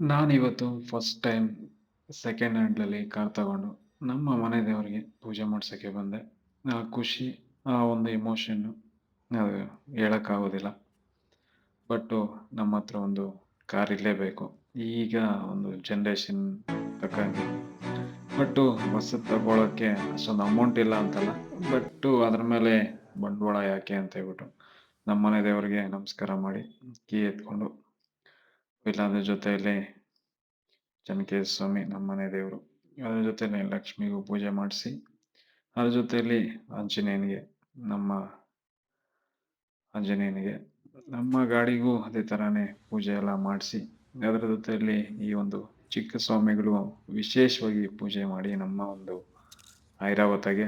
ನಾನಿವತ್ತು first time second ಹ್ಯಾಂಡ್ಲಲ್ಲಿ car ತಗೊಂಡು ನಮ್ಮ ಮನೆ ದೇವರಿಗೆ ಪೂಜೆ ಮಾಡ್ಸೋಕ್ಕೆ ಬಂದೆ. ಆ ಖುಷಿ, ಆ ಒಂದು ಎಮೋಷನ್ನು ಅದು ಹೇಳೋಕ್ಕಾಗೋದಿಲ್ಲ. ಬಟ್ಟು ನಮ್ಮ ಹತ್ರ ಒಂದು ಕಾರ್ ಇರಲೇಬೇಕು ಈಗ ಒಂದು ಜನ್ರೇಷನ್ ತಕ್ಕಂಗೆ. ಬಟ್ಟು ಹೊಸದು ತಗೊಳ್ಳೋಕ್ಕೆ ಅಷ್ಟೊಂದು ಅಮೌಂಟ್ ಇಲ್ಲ ಅಂತಲ್ಲ. ಬಟ್ಟು ಅದ್ರ ಮೇಲೆ ಬಂಡವಾಳ ಯಾಕೆ ಅಂತ ಹೇಳ್ಬಿಟ್ಟು ನಮ್ಮ ಮನೆ ದೇವರಿಗೆ ನಮಸ್ಕಾರ ಮಾಡಿ ಕೀ ಎತ್ಕೊಂಡು ಇಲ್ಲಾಂದ್ರೆ ಜೊತೆಯಲ್ಲಿ ಚನ್ನಕೇಶ ಸ್ವಾಮಿ ನಮ್ಮ ಮನೆ ದೇವರು ಅದ್ರ ಜೊತೆಯಲ್ಲಿ ಲಕ್ಷ್ಮಿಗೂ ಪೂಜೆ ಮಾಡಿಸಿ ಅದ್ರ ಜೊತೆಯಲ್ಲಿ ಆಂಜನೇಯನಿಗೆ ನಮ್ಮ ಆಂಜನೇಯನಿಗೆ ನಮ್ಮ ಗಾಡಿಗೂ ಅದೇ ಥರನೇ ಪೂಜೆ ಎಲ್ಲ ಮಾಡಿಸಿ ಅದರ ಜೊತೆಯಲ್ಲಿ ಈ ಒಂದು ಚಿಕ್ಕ ಸ್ವಾಮಿಗಳು ವಿಶೇಷವಾಗಿ ಪೂಜೆ ಮಾಡಿ ನಮ್ಮ ಒಂದು ಐರಾವತಗೆ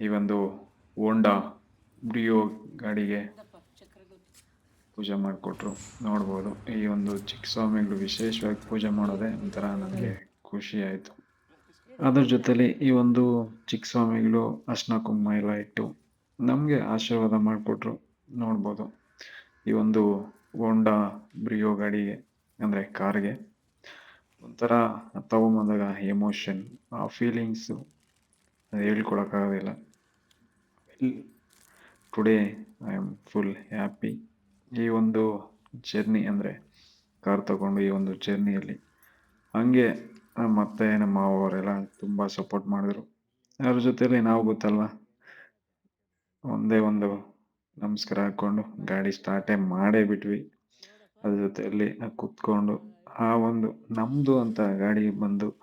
ಈ ಒಂದು ಹೋಂಡಾ ಬ್ರಿಯೋ ಗಾಡಿಗೆ ಪೂಜೆ ಮಾಡಿಕೊಟ್ರು. ನೋಡ್ಬೋದು. ಈ ಒಂದು ಚಿಕ್ಕ ಸ್ವಾಮಿಗಳು ವಿಶೇಷವಾಗಿ ಪೂಜೆ ಮಾಡೋದೇ ಒಂಥರ ನನಗೆ ಖುಷಿ ಆಯಿತು. ಅದ್ರ ಜೊತೇಲಿ ಈ ಒಂದು ಚಿಕ್ಕ ಸ್ವಾಮಿಗಳು ಅರ್ಶನ ಕುಂಕುಮ ಎಲ್ಲ ಇಟ್ಟು ನಮಗೆ ಆಶೀರ್ವಾದ ಮಾಡಿಕೊಟ್ರು. ನೋಡ್ಬೋದು. ಈ ಒಂದು ಹೋಂಡಾ ಬ್ರಿಯೋ ಗಾಡಿಗೆ, ಅಂದರೆ ಕಾರ್ಗೆ ಒಂಥರ ತಗೊಂಬಂದಾಗ ಎಮೋಷನ್, ಆ ಫೀಲಿಂಗ್ಸು ಅದು ಹೇಳ್ಕೊಳಕ್ಕಾಗೋದಿಲ್ಲ. Today I am full happy ಈ ಒಂದು ಜರ್ನಿ ಅಂದರೆ ಕಾರ್ ತಗೊಂಡು ಈ ಒಂದು ಜರ್ನಿಯಲ್ಲಿ ಹಂಗೆ ನಮ್ಮ ಅತ್ತೆ ನಮ್ಮ ಮಾವರೆಲ್ಲ ತುಂಬ ಸಪೋರ್ಟ್ ಮಾಡಿದ್ರು. ಅದ್ರ ಜೊತೆಯಲ್ಲಿ ನಾವು ಗೊತ್ತಲ್ವ? ಒಂದೇ ಒಂದು ನಮಸ್ಕಾರ ಹಾಕ್ಕೊಂಡು ಗಾಡಿ ಸ್ಟಾರ್ಟೇ ಮಾಡೇ ಬಿಟ್ವಿ. ಅದ್ರ ಜೊತೆಯಲ್ಲಿ ಕುತ್ಕೊಂಡು ಆ ಒಂದು ನಮ್ಮದು ಅಂತ ಗಾಡಿ ಬಂದು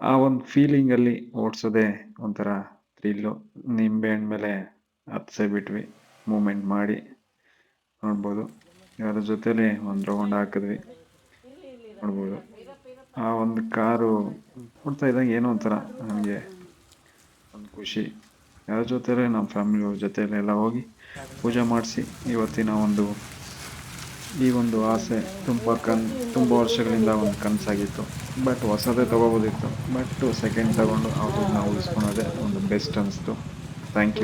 ಆ ಒಂದು ಫೀಲಿಂಗಲ್ಲಿ ಓಡಿಸೋದೇ ಒಂಥರ ಥ್ರಿಲ್ಲು ನಿಂಬೆಹಣ್ಣು ಮೇಲೆ ಹತ್ಸೇ ಬಿಟ್ವಿ. ಮೂಮೆಂಟ್ ಮಾಡಿ ನೋಡ್ಬೋದು. ಯಾರ ಜೊತೆಲಿ ಒಂದು ರೌಂಡ್ ಹಾಕಿದ್ವಿ. ನೋಡ್ಬೋದು. ಆ ಒಂದು ಕಾರು ನೋಡ್ತಾ ಇದ್ದಂಗೆ ಏನೋ ಒಂಥರ ನನಗೆ ಒಂದು ಖುಷಿ. ಯಾರ ಜೊತೆಲೇ ನಮ್ಮ ಫ್ಯಾಮಿಲಿ ಜೊತೆಯಲ್ಲಿ ಎಲ್ಲ ಹೋಗಿ ಪೂಜೆ ಮಾಡಿಸಿ ಇವತ್ತಿನ ಒಂದು ಈ ಒಂದು ಆಸೆ ತುಂಬ ಕನ್, ತುಂಬ ವರ್ಷಗಳಿಂದ ಒಂದು ಕನಸಾಗಿತ್ತು. ಬಟ್ ಹೊಸದೇ ತೊಗೋಬೋದಿತ್ತು. ಬಟ್ ಸೆಕೆಂಡ್ ತಗೊಂಡು ಅವ್ರನ್ನ ಉಳಿಸ್ಕೊಳೋದೇ ಒಂದು ಬೆಸ್ಟ್ ಅನ್ನಿಸ್ತು ಥ್ಯಾಂಕ್ ಯು